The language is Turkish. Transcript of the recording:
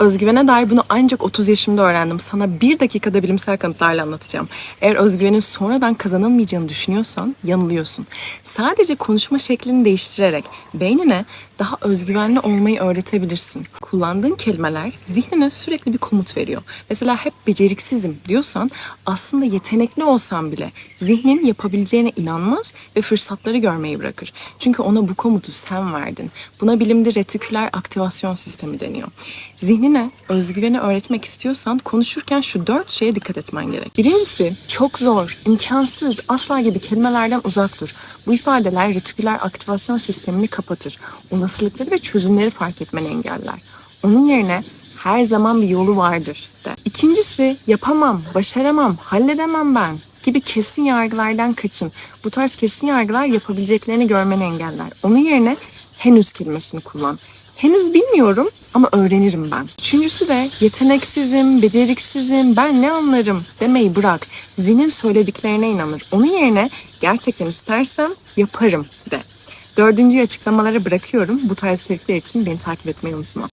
Özgüvene dair bunu ancak 30 yaşımda öğrendim. Sana bir dakikada bilimsel kanıtlarla anlatacağım. Eğer özgüvenin sonradan kazanılmayacağını düşünüyorsan yanılıyorsun. Sadece konuşma şeklini değiştirerek beynine daha özgüvenli olmayı öğretebilirsin. Kullandığın kelimeler zihnine sürekli bir komut veriyor. Mesela hep beceriksizim diyorsan aslında yetenekli olsan bile zihnin yapabileceğine inanmaz ve fırsatları görmeyi bırakır. Çünkü ona bu komutu sen verdin. Buna bilimde retiküler aktivasyon sistemi deniyor. Zihnine özgüveni öğretmek istiyorsan konuşurken şu dört şeye dikkat etmen gerek. Birincisi çok zor, imkansız, asla gibi kelimelerden uzak dur. Bu ifadeler retiküler aktivasyon sistemini kapatır. Olasılıkları ve çözümleri fark etmeni engeller. Onun yerine her zaman bir yolu vardır de. İkincisi yapamam, başaramam, halledemem ben gibi kesin yargılardan kaçın. Bu tarz kesin yargılar yapabileceklerini görmeni engeller. Onun yerine henüz kelimesini kullan. Henüz bilmiyorum ama öğrenirim ben. Üçüncüsü de yeteneksizim, beceriksizim, ben ne anlarım demeyi bırak. Zihnin söylediklerine inanır. Onun yerine gerçekten istersem yaparım de. Dördüncüyü açıklamalara bırakıyorum. Bu tarz içerikler için beni takip etmeyi unutma.